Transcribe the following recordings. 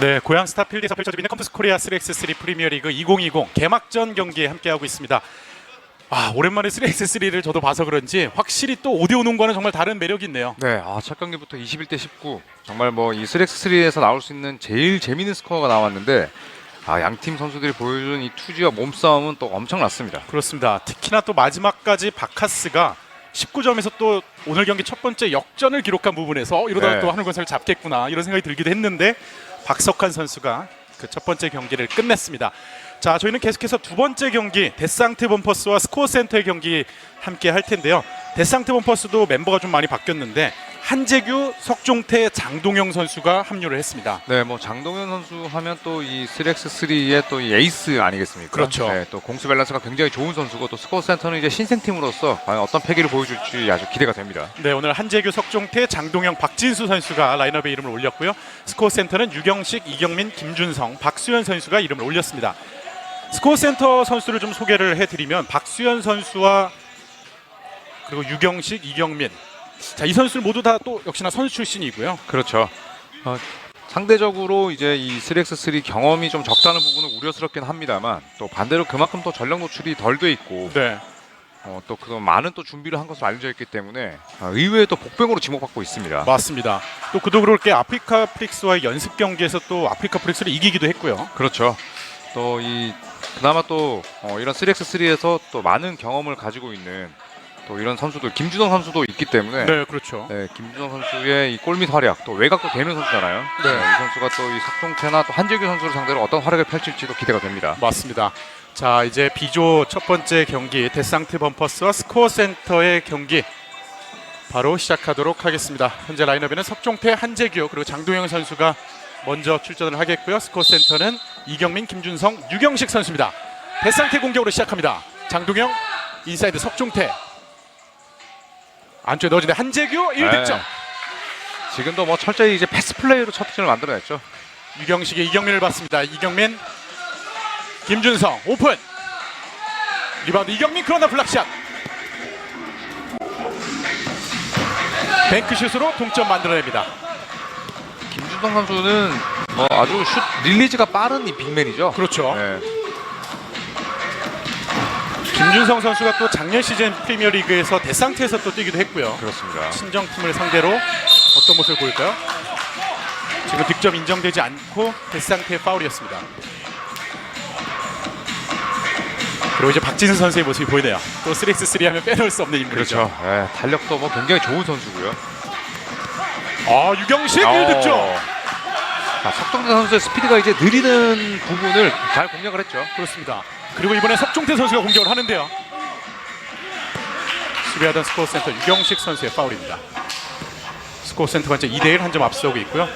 네, 고양 스타필드에서 펼쳐지고 있는 컴퓨스 코리아 3x3 프리미어리그 2020 개막전 경기에 함께하고 있습니다. 아, 오랜만에 3x3를 저도 봐서 그런지 확실히 또 오디오 농구와는 정말 다른 매력이 있네요. 네, 아, 첫 경기부터 21대 19. 정말 뭐 이 3x3에서 나올 수 있는 제일 재밌는 스코어가 나왔는데 아, 양팀 선수들이 보여준 이 투지와 몸싸움은 또 엄청났습니다. 그렇습니다. 특히나 또 마지막까지 바카스가 19점에서 또 오늘 경기 첫 번째 역전을 기록한 부분에서 어, 이러다가 네. 또 하늘건설을 잡겠구나 이런 생각이 들기도 했는데 박석환 선수가 그 첫 번째 경기를 끝냈습니다. 자, 저희는 계속해서 두 번째 경기 데상트 범퍼스와 스코어 센터의 경기 함께 할 텐데요. 데상트 범퍼스도 멤버가 좀 많이 바뀌었는데 한재규, 석종태, 장동영 선수가 합류를 했습니다. 네, 뭐 장동현 선수 하면 또 이 3x3의 또 이 에이스 아니겠습니까? 그렇죠. 네, 또 공수 밸런스가 굉장히 좋은 선수고 또 스코어 센터는 이제 신생팀으로서 과연 어떤 패기를 보여줄지 아주 기대가 됩니다. 네, 오늘 한재규, 석종태, 장동영, 박진수 선수가 라인업에 이름을 올렸고요. 스코어 센터는 유경식, 이경민, 김준성, 박수현 선수가 이름을 올렸습니다. 스코어 센터 선수를 좀 소개를 해드리면 박수현 선수와 그리고 유경식, 이경민. 자, 이 선수들 모두 다 또 역시나 선수 출신이고요. 그렇죠. 어, 상대적으로 이제 이 3x3 경험이 좀 적다는 부분은 우려스럽긴 합니다만 또 반대로 그만큼 또 전력 노출이 덜 돼 있고 네, 어, 또 그런 많은 또 준비를 한 것으로 알려져 있기 때문에 아, 의외의 또 복병으로 지목받고 있습니다. 맞습니다. 또 그도 그럴 게 아프리카 프릭스와의 연습 경기에서 또 아프리카 프릭스를 이기기도 했고요. 그렇죠. 또 이 그나마 또 어, 이런 3x3에서 또 많은 경험을 가지고 있는 또 이런 선수들 김준성 선수도 있기 때문에 네, 그렇죠. 네, 김준성 선수의 이 골밑 활약 또 외곽도 되는 선수잖아요. 네. 이 선수가 또 이 석종태나 또 한재규 선수를 상대로 어떤 활약을 펼칠지도 기대가 됩니다. 맞습니다. 자 이제 B조 첫 번째 경기 데상트 범퍼스와 스코어 센터의 경기 바로 시작하도록 하겠습니다. 현재 라인업에는 석종태, 한재규 그리고 장동영 선수가 먼저 출전을 하겠고요. 스코어 센터는 이경민, 김준성, 유경식 선수입니다. 데상트 공격으로 시작합니다. 장동영 인사이드 석종태 안쪽에 넣어주는 한재규 1득점 네. 지금도 뭐 철저히 이제 패스 플레이로 첫 득점을 만들어냈죠. 유경식의 이경민을 봤습니다. 이경민, 김준성 오픈. 리바운드 이경민 그러나 블락샷. 뱅크슛으로 동점 만들어냅니다. 김준성 선수는 뭐 아주 슛 릴리즈가 빠른 이 빅맨이죠. 그렇죠. 네. 김준성 선수가 또 작년 시즌 프리미어리그에서 대상태에서 또 뛰기도 했고요. 그렇습니다. 친정팀을 상대로 어떤 모습을 보일까요? 지금 득점 인정되지 않고 대상태의 파울이었습니다. 그리고 이제 박진수 선수의 모습이 보이네요. 또 3x3 하면 빼놓을 수 없는 인물이죠. 그렇죠. 네, 달력도 뭐 굉장히 좋은 선수고요. 아 유경식 어. 1득점. 자, 석정대 선수의 스피드가 이제 느리는 부분을 잘 공략을 했죠. 그렇습니다. 그리고 이번에 석종태 선수가 공격을 하는데요. 수비하던 스코어 센터 유경식 선수의 파울입니다. 스코어 센터가 이제 2대1 한 점 앞서고 있고요.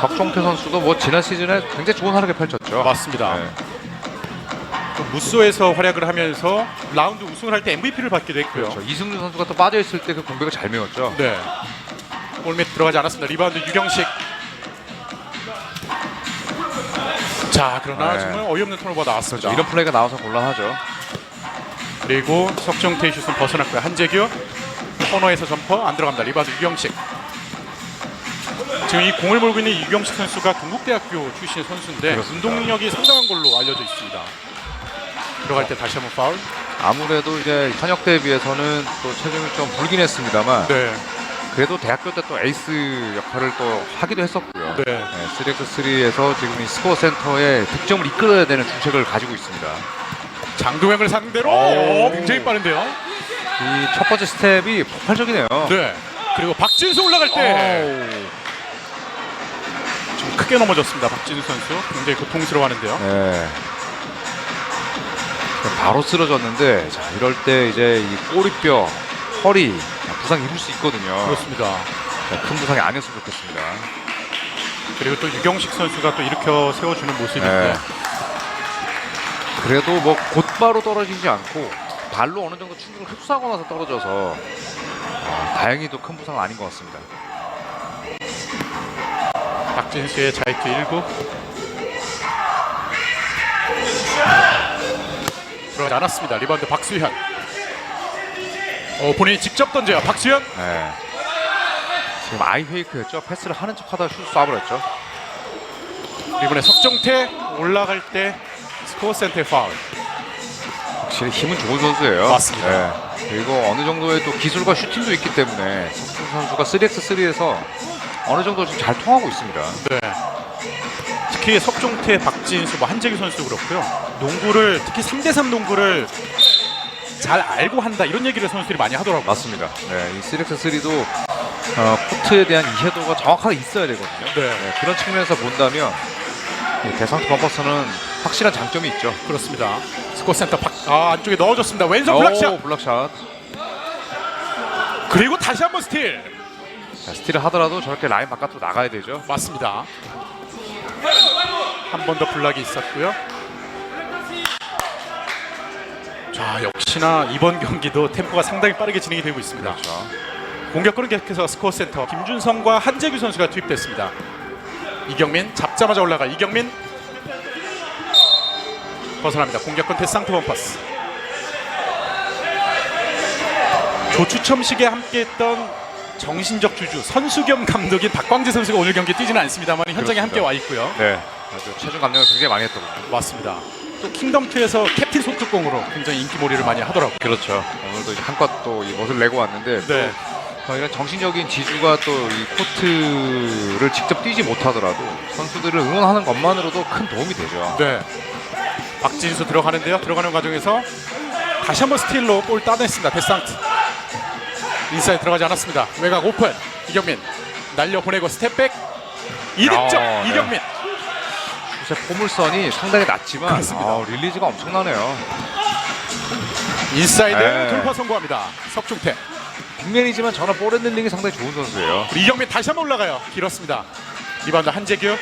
석종태 선수도 뭐 지난 시즌에 굉장히 좋은 활약을 펼쳤죠. 맞습니다. 네. 또 무쏘에서 활약을 하면서 라운드 우승을 할 때 MVP를 받기도 했고요. 그렇죠. 이승준 선수가 또 빠져 있을 때 그 공백을 잘 메웠죠. 네. 골밑 들어가지 않았습니다. 리바운드 유경식. 자, 그러나 네. 정말 어이없는 턴오버가 나왔습니다. 그렇죠. 이런 플레이가 나와서 곤란하죠. 그리고 석정태의 슛은 벗어났고요. 한재규 코너에서 점퍼 안 들어갑니다. 리바운드 유경식. 지금 이 공을 몰고 있는 유경식 선수가 동국대학교 출신 선수인데 그렇습니다. 운동 능력이 상당한 걸로 알려져 있습니다. 들어갈 때 다시 한번 파울. 아무래도 이제 현역 때에 비해서는 또 체중이 좀 불긴 했습니다만 네. 그래도 대학교 때 또 에이스 역할을 또 하기도 했었고요. 네. 네, 3x3에서 지금 이 스코어 센터의 득점을 이끌어야 되는 중책을 가지고 있습니다. 장동영을 상대로 오. 오, 굉장히 빠른데요. 이 첫 번째 스텝이 폭발적이네요. 네. 그리고 박진수 올라갈 때. 좀 크게 넘어졌습니다. 박진수 선수 굉장히 고통스러워하는데요. 네. 바로 쓰러졌는데 자 이럴 때 이제 이 꼬리뼈, 허리 부상 입을 수 있거든요. 그렇습니다. 자, 큰 부상이 아니었으면 좋겠습니다. 그리고 또 유경식 선수가 또 일으켜 세워주는 모습인데 네. 그래도 뭐 곧바로 떨어지지 않고 발로 어느 정도 충격을 흡수하고 나서 떨어져서 아, 다행히도 큰 부상은 아닌 것 같습니다. 박진수의 자이트 1구 들어가지 않았습니다. 리바운드 박수현. 어, 본인이 직접 던져요. 박수현. 네. 지금 아이 페이크였죠. 패스를 하는 척하다 슛 쏴버렸죠. 이번에 석종태 올라갈 때 스코어 센터 파울. 확실히 힘은 좋은 선수예요. 맞습니다. 네. 그리고 어느 정도의 또 기술과 슈팅도 있기 때문에 석준 선수가 3x3에서 어느 정도 좀 잘 통하고 있습니다. 네. 특히 석종태, 박진수, 뭐 한재규 선수도 그렇고요. 농구를 특히 3대3 농구를 잘 알고 한다 이런 얘기를 선수들이 많이 하더라고요. 맞습니다. 네, 이 3x3도 어, 코트에 대한 이해도가 정확하게 있어야 되거든요. 네. 네, 그런 측면에서 본다면 이 대상트 범퍼스는 확실한 장점이 있죠. 그렇습니다. 스코어 센터 박, 아, 안쪽에 넣어줬습니다. 왼손 블락샷. 오, 블락샷. 그리고 다시 한번 스틸. 자, 스틸을 하더라도 저렇게 라인 바깥으로 나가야 되죠. 맞습니다. 한 번 더 블락이 있었고요. 자, 역시나 이번 경기도 템포가 상당히 빠르게 진행이 되고 있습니다. 그렇죠. 공격권은 계속해서 스코어 센터 김준성과 한재규 선수가 투입됐습니다. 이경민 잡자마자 올라가 이경민 벗어납니다. 공격권 데상트 원퍼스. 조추첨식에 함께했던 정신적 주주 선수 겸 감독인 박광재 선수가 오늘 경기에 뛰지는 않습니다만 현장에 그렇습니다. 함께 와 있고요. 네, 아주 체중 감량을 굉장히 많이 했더군요. 맞습니다. 또 킹덤2에서 캡틴 소뚜껑으로 굉장히 인기몰이를 많이 하더라고요. 그렇죠. 오늘도 이제 한껏 또 이 멋을 내고 왔는데 네. 또 이런 정신적인 지주가 또 이 코트를 직접 뛰지 못하더라도 선수들을 응원하는 것만으로도 큰 도움이 되죠. 네. 박진수 들어가는데요. 들어가는 과정에서 다시 한번 스틸로 볼 따냈습니다. 데상트. 인사이드 들어가지 않았습니다. 외곽 오픈. 이경민 날려 보내고 스텝백. 이득점 야, 네. 이경민. 제 포물선이 상당히 낮지만. 아, 릴리즈가 엄청나네요. 인사이드 네. 돌파 성공합니다. 석중태. 빅맨이지만 저는 볼 핸들링이 상당히 좋은 선수예요. 이경민 다시 한번 올라가요. 길었습니다. 리바운드 한재규.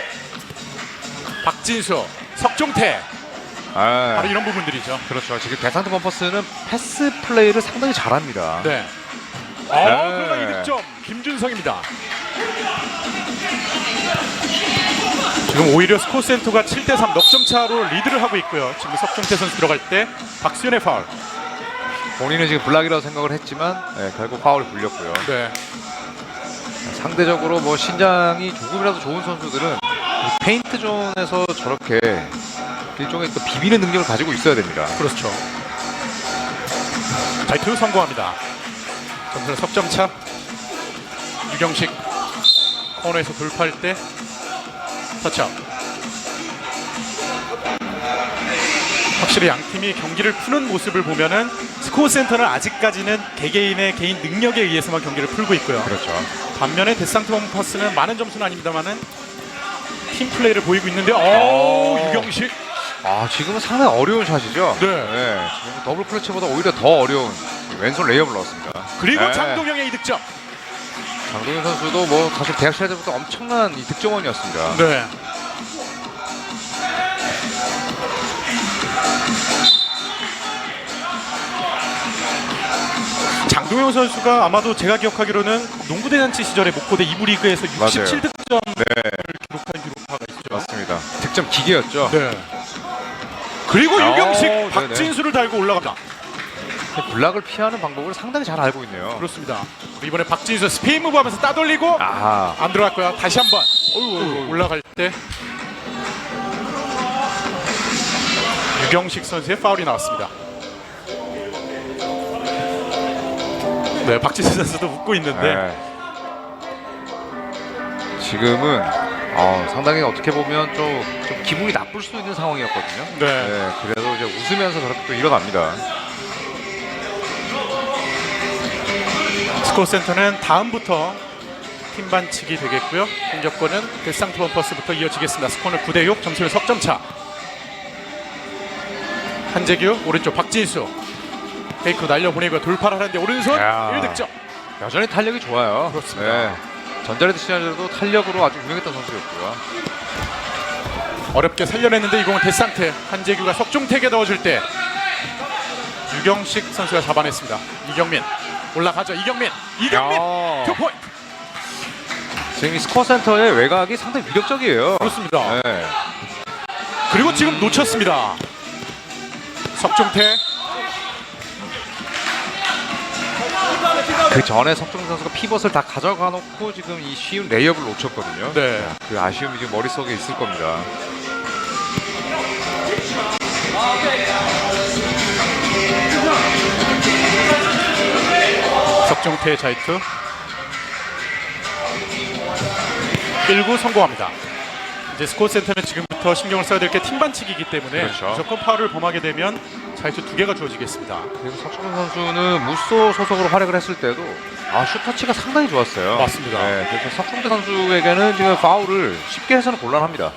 박진수. 석중태. 아, 바로 이런 부분들이죠. 그렇죠. 지금 데상트 범퍼스는 패스 플레이를 상당히 잘합니다. 네. 어, 네. 그러나 이득점 김준성입니다. 지금 오히려 스코어 센터가 7대3 넉점 차로 리드를 하고 있고요. 지금 석종태 선수 들어갈 때 박수현의 파울. 본인은 지금 블락이라고 생각을 했지만 네, 결국 파울이 불렸고요. 네. 상대적으로 뭐 신장이 조금이라도 좋은 선수들은 이 페인트 존에서 저렇게 일종의 또 비비는 능력을 가지고 있어야 됩니다. 그렇죠. 자이투 성공합니다. 점수는 석점 차. 유경식 코너에서 돌파할 때 터치아웃. 확실히 양 팀이 경기를 푸는 모습을 보면은 스코어 센터는 아직까지는 개개인의 개인 능력에 의해서만 경기를 풀고 있고요. 그렇죠. 반면에 데상트 범 퍼스는 많은 점수는 아닙니다만은 팀 플레이를 보이고 있는데 오 오. 유경식 아 지금은 상당히 어려운 샷이죠. 네. 지금 더블 클러치보다 오히려 더 어려운 왼손 레이업을 넣었습니다. 그리고 네. 장동영의 이득점. 장동현 선수도 뭐 사실 대학 시절 때부터 엄청난 이 득점원이었습니다. 네. 장동영 선수가 아마도 제가 기억하기로는 농구 대잔치 시절에 목포대 2부 리그에서 맞아요. 67득점을 네, 기록한 기록파가 있죠. 맞습니다. 득점 기계였죠. 네. 그리고 어, 유경식 네네. 박진수를 달고 올라갑니다. 블락을 피하는 방법을 상당히 잘 알고 있네요. 그렇습니다. 이번에 박진수 스피인 무브 하면서 따돌리고 아, 안 들어갔고요. 다시 한번 올라갈 때 유경식 선수의 파울이 나왔습니다. 네, 박지수 선수도 웃고 있는데 네. 지금은 어, 상당히 어떻게 보면 좀, 좀 기분이 나쁠 수 있는 상황이었거든요. 네. 네, 그래도 이제 웃으면서 저렇게 또 일어납니다. 스코어 센터는 다음부터 팀 반칙이 되겠고요. 공격권은 데상트 원퍼스부터 이어지겠습니다. 스코어는 9대 6, 점수는 석점 차. 한재규 오른쪽 박진수 페이크 날려 보내고 돌파를 하는데 오른손 야. 1득점. 여전히 탄력이 좋아요. 그렇습니다. 네. 전자레드 시절에도 탄력으로 아주 유명했던 선수였고요. 어렵게 살려냈는데 이 공은 데상트 한재규가 석중택에 넣어줄 때 유경식 선수가 잡아냈습니다. 이경민 올라가죠. 이경민 이경민 야. 투 포인트 지금 이 스코어 센터의 외곽이 상당히 위력적이에요. 그렇습니다. 네. 그리고 지금 놓쳤습니다. 석중태 그 전에 석종 선수가 피벗을 다 가져가 놓고 지금 이 쉬운 레이업을 놓쳤거든요. 네. 그 아쉬움이 지금 머릿속에 있을 겁니다. 석종태의 자이트 1구 성공합니다. 이제 스코어 센터는 지금부터 신경을 써야 될 게 팀 반칙이기 때문에 그렇죠. 무조건 파울을 범하게 되면 자이트 두 개가 주어지겠습니다. 그리고 석종 선수는 무쏘 소속으로 활약을 했을 때도 아 슈터치가 상당히 좋았어요. 맞습니다. 네, 그래서 석종대 선수에게는 지금 파울을 쉽게 해서는 곤란합니다.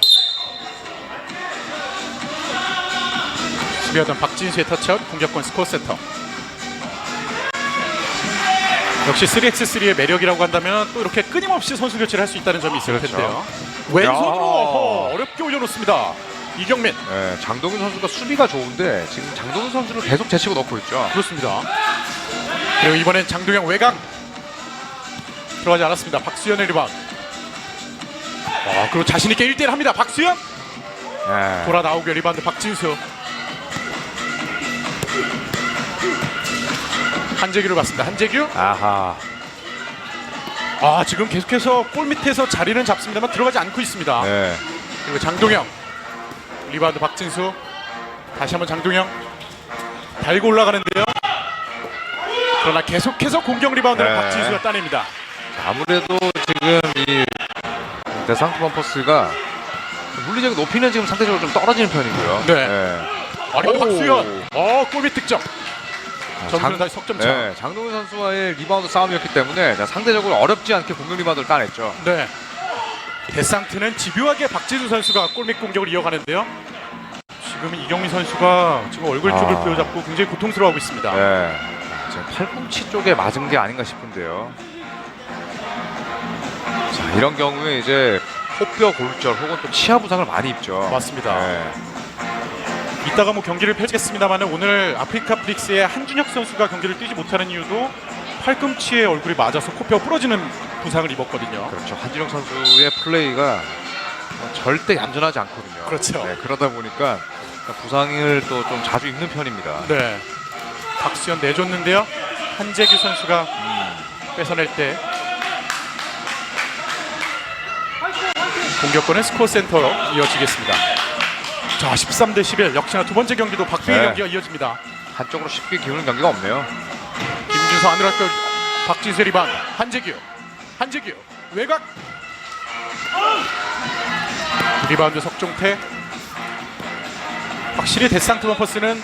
수비하던 박진수의 터치아웃 공격권 스코어 센터. 역시 3x3의 매력이라고 한다면 또 이렇게 끊임없이 선수 교체를 할 수 있다는 점이 있을 그렇죠. 텐데요. 왼손으로 야. 어허, 어렵게 올려놓습니다. 이경민 네, 장동윤 선수가 수비가 좋은데 지금 장동윤 선수를 계속 제치고 넣고 있죠. 그렇습니다. 그리고 이번엔 장동영 외곽 들어가지 않았습니다. 박수현의 리바운드. 아, 그리고 자신 있게 1대1 합니다. 박수현 네. 돌아 나오고 리바운드 박진수. 한재규를 봤습니다. 한재규. 아하. 아 지금 계속해서 골 밑에서 자리는 잡습니다만 들어가지 않고 있습니다. 네. 그리고 장동영 리바운드 박진수 다시 한번 장동영 달고 올라가는데요. 그러나 계속해서 공격 리바운드를 네. 박진수가 따냅니다. 아무래도 지금 이 데상트 범퍼스가 물리적인 높이는 지금 상대적으로 좀 떨어지는 편이고요. 네. 어리고 오. 박수현. 어 골밑 득점. 아, 점수는 장- 다시 석점 차. 네, 장동윤 선수와의 리바운드 싸움이었기 때문에 자, 상대적으로 어렵지 않게 공격 리바운드를 따냈죠. 네. 데상트는 집요하게 박진수 선수가 골밑 공격을 이어가는데요. 지금 이경민 선수가 지금 얼굴 쪽을 아. 부여잡고 굉장히 고통스러워하고 있습니다. 네. 지금 팔꿈치 쪽에 맞은 게 아닌가 싶은데요. 자, 이런 경우에 이제 코뼈 골절 혹은 또 치아 부상을 많이 입죠. 맞습니다. 네. 이따가 뭐 경기를 펼치겠습니다만 오늘 아프리카 프릭스의 한준혁 선수가 경기를 뛰지 못하는 이유도 팔꿈치에 얼굴이 맞아서 코뼈가 부러지는 부상을 입었거든요. 그렇죠. 한진영 선수의 플레이가 뭐 절대 얌전하지 않거든요. 그렇죠. 네, 그러다 보니까 부상을 또 좀 자주 입는 편입니다. 네. 박수현 내줬는데요. 한재규 선수가 뺏어낼 때 공격권은 스코어 센터로 이어지겠습니다. 자, 13 대 11 역시나 두 번째 경기도 박빙의 네. 경기가 이어집니다. 한쪽으로 쉽게 기우는 경기가 없네요. 김준서 할거 박진수 리바운드 한재규 한재규 외곽 리바운드 석종태 확실히 데상트 범퍼스는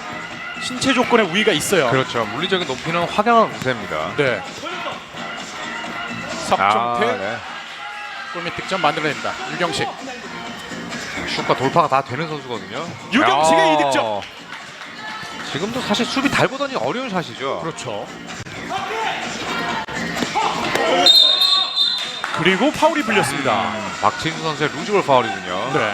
신체 조건에 우위가 있어요. 그렇죠. 물리적인 높이는 확연한 우세입니다. 네. 석종태 네. 골밑 득점 만들어냅니다. 유경식 슛과 돌파가 다 되는 선수거든요. 유경식의 야. 이 득점. 지금도 사실 수비 달고 던지 어려운 샷이죠. 그렇죠. 그리고 파울이 불렸습니다. 박진수 선수의 루즈볼 파울이군요. 네.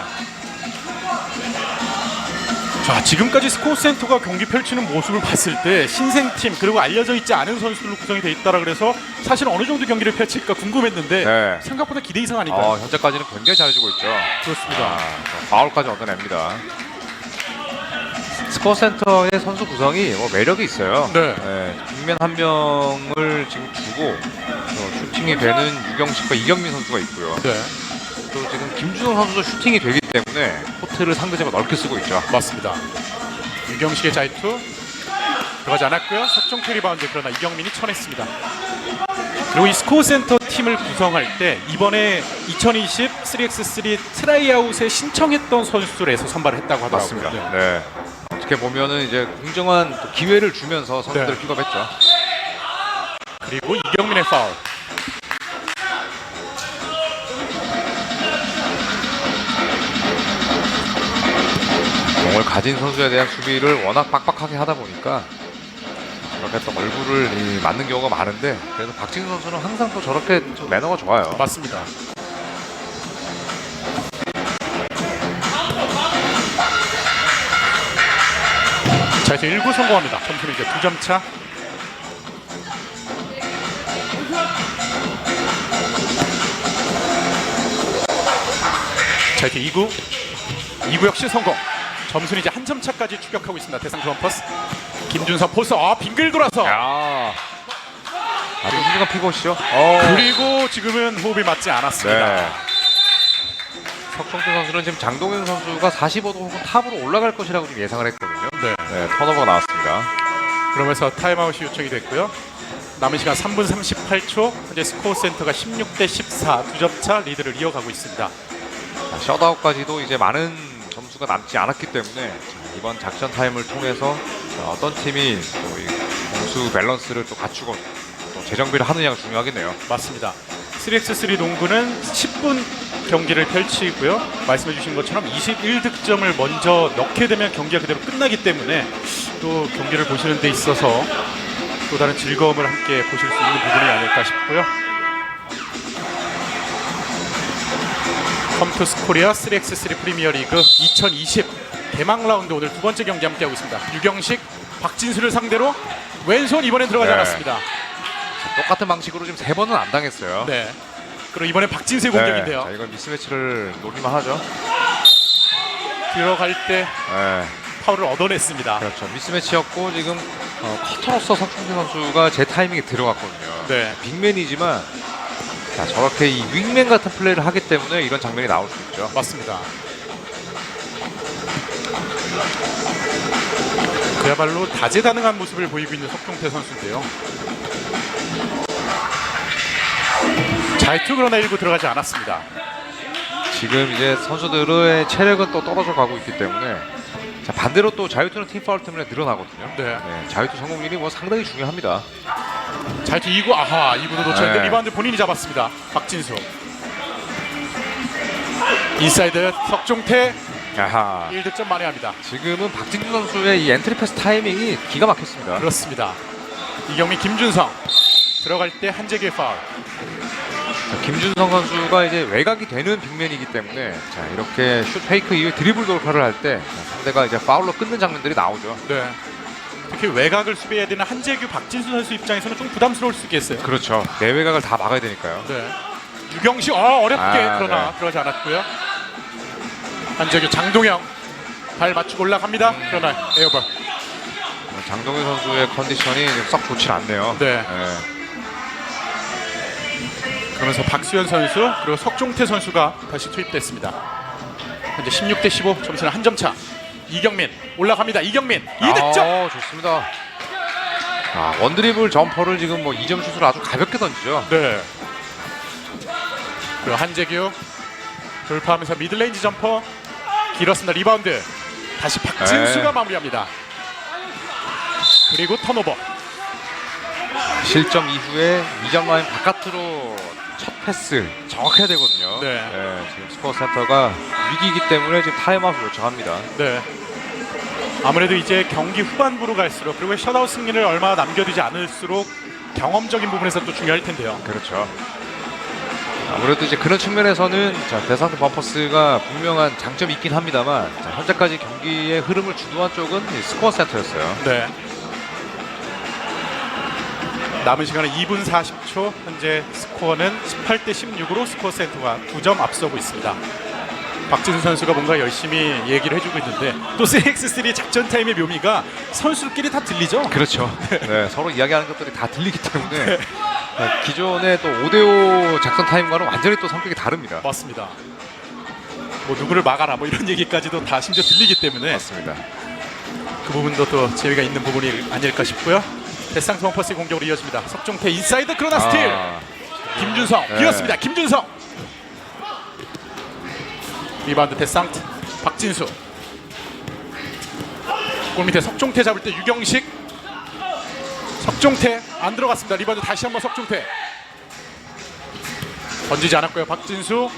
자 지금까지 스코어 센터가 경기 펼치는 모습을 봤을 때 신생팀 그리고 알려져 있지 않은 선수들로 구성이 돼 있다라 그래서 사실 어느 정도 경기를 펼칠까 궁금했는데 네. 생각보다 기대 이상 아닌가요? 어, 현재까지는 굉장히 잘해주고 있죠. 그렇습니다. 아, 파울까지 얻어냅니다. 스코어 센터의 선수 구성이 뭐 매력이 있어요. 네. 빅맨 한 명을 지금 주고 어, 슈팅이 되는 유경식과 이경민 선수가 있고요. 네 또 지금 김준호 선수도 슈팅이 되기 때문에 코트를 상대적으로 넓게 쓰고 있죠. 맞습니다. 유경식의 자이투 들어가지 않았고요. 석종태 리바운드 그러나 이경민이 쳐냈습니다. 그리고 이 스코어 센터 팀을 구성할 때 이번에 2020 3x3 트라이아웃에 신청했던 선수들에서 선발을 했다고 하더라고요. 맞습니다. 네. 네. 어떻게 보면은 이제 공정한 또 기회를 주면서 선수들을 네. 픽업했죠. 그리고 이경민의 파울. 공을 가진 선수에 대한 수비를 워낙 빡빡하게 하다 보니까 저렇게 또 얼굴을 이 맞는 경우가 많은데 그래도 박진수 선수는 항상 또 저렇게 좀 매너가 좋아요. 맞습니다. 자 이제 1구 성공합니다. 점수는 이제 2점 차. 자 이제 2구 2구 역시 성공. 점수는 이제 한 점 차까지 추격하고 있습니다. 대상 트럼퍼스 김준서 포스 아 빙글 돌아서 야, 아주 훌륭한. 어. 그리고 지금은 호흡이 맞지 않았습니다. 네. 석성태 선수는 지금 장동현 선수가 45도 혹은 탑으로 올라갈 것이라고 지금 예상을 했거든요. 네. 네, 턴오버가 나왔습니다. 그러면서 타임아웃이 요청이 됐고요. 남은 시간 3분 38초. 현재 스코어 센터가 16 대 14 두 점 차 리드를 이어가고 있습니다. 자, 셧아웃까지도 이제 많은 점수가 남지 않았기 때문에 자, 이번 작전 타임을 통해서 자, 어떤 팀이 공수 밸런스를 또 갖추고 또 재정비를 하느냐가 중요하겠네요. 맞습니다. 3x3 농구는 10분 경기를 펼치고요. 말씀해 주신 것처럼 21득점을 먼저 넣게 되면 경기가 그대로 끝나기 때문에 또 경기를 보시는 데 있어서 또 다른 즐거움을 함께 보실 수 있는 부분이 아닐까 싶고요. 컴투스 코리아 3x3 프리미어리그 2020 개막 라운드 오늘 두 번째 경기 함께하고 있습니다. 유경식, 박진수를 상대로 왼손 이번엔 들어가지 네. 않았습니다. 똑같은 방식으로 지금 세 번은 안 당했어요. 네. 그리고 이번엔 박진수의 네, 공격인데요. 자, 이건 미스매치를 노릴만 하죠. 들어갈 때 네, 파울을 얻어냈습니다. 그렇죠. 미스매치였고 지금 어, 커터로서 석승태 선수가 제 타이밍에 들어갔거든요. 네. 빅맨이지만 자, 저렇게 이 윙맨 같은 플레이를 하기 때문에 이런 장면이 나올 수 있죠. 맞습니다. 그야말로 다재다능한 모습을 보이고 있는 석종태 선수인데요. 잘투 그러나 일구 들어가지 않았습니다. 지금 이제 선수들의 체력은 또 떨어져 가고 있기 때문에 자, 반대로 또 자유투는 팀 파울 때문에 늘어나거든요. 네. 네, 자유투 성공률이 뭐 상당히 중요합니다. 잘투 2구 아하 2구도 놓쳤는데 네. 리바운드 본인이 잡았습니다. 박진수. 인사이드 석종태 아하. 1득점 만회합니다. 지금은 박진주 선수의 이 엔트리 패스 타이밍이 기가 막혔습니다. 그렇습니다. 이경민 김준성 들어갈 때 한재규의 파울. 자, 김준성 선수가 이제 외곽이 되는 빅맨이기 때문에 자, 이렇게 슛 페이크 이후에 드리블 돌파를 할 때 상대가 이제 파울로 끊는 장면들이 나오죠. 네. 특히 외곽을 수비해야 되는 한재규 박진수 선수 입장에서는 좀 부담스러울 수 있겠어요. 그렇죠. 내 외곽을 다 막아야 되니까요. 네. 유경식 어, 어렵게 아, 그러나 네. 들어가지 않았고요. 한재규 장동영 발 맞추고 올라갑니다. 음. 그러나 에어볼. 장동현 선수의 컨디션이 썩 좋지 않네요. 네. 네. 그러면서 박수현 선수 그리고 석종태 선수가 다시 투입됐습니다. 현재 16 대 15 점수는 한 점 차. 이경민 올라갑니다. 이경민 2득점. 아, 좋습니다. 아, 원드리블 점퍼를 지금 뭐 2점 슛을 아주 가볍게 던지죠. 네. 그리고 한재규 돌파하면서 미들레인지 점퍼 길었습니다. 리바운드 다시 박진수가 네. 마무리합니다. 그리고 턴오버. 실점 이후에 2점 라인 바깥으로 첫 패스 정확해야 되거든요. 네. 지금 스코어 센터가 위기이기 때문에 지금 타임아웃 요청합니다. 네. 아무래도 이제 경기 후반부로 갈수록 그리고 셧아웃 승리를 얼마나 남겨두지 않을수록 경험적인 부분에서 또 중요할 텐데요. 그렇죠. 아무래도 이제 그런 측면에서는 자, 데상트 범퍼스가 분명한 장점이 있긴 합니다만 자, 현재까지 경기의 흐름을 주도한 쪽은 이 스코어 센터였어요. 네. 남은 시간은 2분 40초. 현재 스코어는 18대 16으로 스코어 센터가 2점 앞서고 있습니다. 박진수 선수가 뭔가 열심히 얘기를 해주고 있는데 또 3x3 작전 타임의 묘미가 선수끼리 다 들리죠? 그렇죠. 네, 서로 이야기하는 것들이 다 들리기 때문에 자, 기존의 또 5대5 작전 타임과는 완전히 또 성격이 다릅니다. 맞습니다. 뭐 누구를 막아라 뭐 이런 얘기까지도 다 심지어 들리기 때문에 맞습니다. 그 부분도 또 재미가 있는 부분이 아닐까 싶고요. 대상 투원퍼스의 공격으로 이어집니다. 석종태 인사이드 그러나 스틸. 아, 김준성 네. 비었습니다. 김준성. 리바운드 데상트 박진수. 골 밑에 석종태 잡을 때 유경식. 석종태 안 들어갔습니다. 리바운드 다시 한번 석종태. 던지지 않았고요. 박진수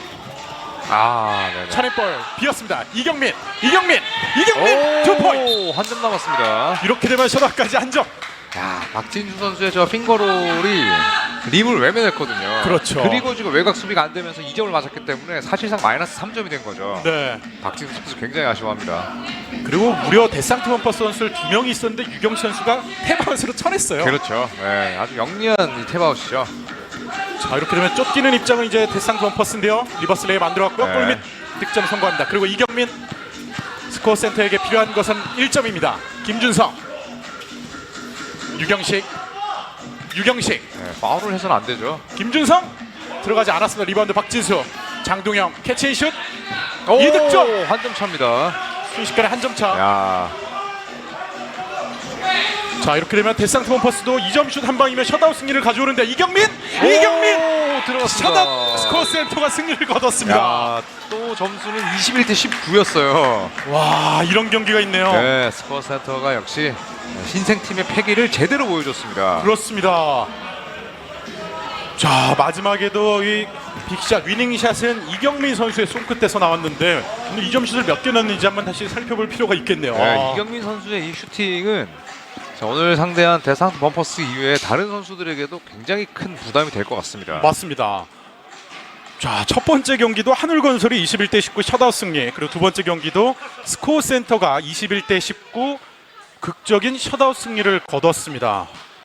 아, 네네. 차례볼 비었습니다. 이경민, 이경민, 이경민 투 포인트. 한 점 남았습니다. 이렇게 되면 셔다까지 한 점. 야, 박진주 선수의 저 핑거롤이 림을 외면했거든요. 그렇죠. 그리고 지금 외곽 수비가 안 되면서 2점을 맞았기 때문에 사실상 마이너스 3점이 된 거죠. 네. 박진주 선수 굉장히 아쉬워합니다. 그리고 무려 데상트 원퍼스 선수를 두 명이 있었는데 유경 선수가 테바웃으로 쳐냈어요. 그렇죠. 네, 아주 영리한 이 탭아웃이죠. 자 이렇게 되면 쫓기는 입장은 이제 데상트 원퍼스인데요. 리버스 레이 만들어왔고요. 네. 골밑 득점 성공합니다. 그리고 이경민 스코어 센터에게 필요한 것은 1점입니다. 김준성, 유경식, 유경식 네, 파울을 해서는 안 되죠. 김준성 들어가지 않았습니다. 리바운드 박진수, 장동영 캐치앤슛 오, 이득점! 한 점 차입니다. 순식간에 한 점 차. 야, 자 이렇게 되면 데상트 범퍼스도 2점 슛 한 방이면 셧아웃 승리를 가져오는데 이경민, 이경민 오, 들어갔습니다. 셧아웃 스코어 센터가 승리를 거뒀습니다. 야, 또 점수는 21대 19였어요. 와 이런 경기가 있네요. 네, 스코어 센터가 역시 신생 팀의 패기를 제대로 보여줬습니다. 그렇습니다. 자 마지막에도 이 빅샷 위닝샷은 이경민 선수의 손끝에서 나왔는데 오늘 2점 슛을 몇 개 넣는지 한번 다시 살펴볼 필요가 있겠네요. 네, 아. 이경민 선수의 이 슈팅은 자, 오늘 상대한 대상트 범퍼스 이외에 다른 선수들에게도 굉장히 큰 부담이 될 것 같습니다. 맞습니다. 자, 첫 번째 경기도 하늘건설이 21대 19 셧아웃 승리. 그리고 두 번째 경기도 스코어 센터가 21대 19 극적인 셧아웃 승리를 거뒀습니다.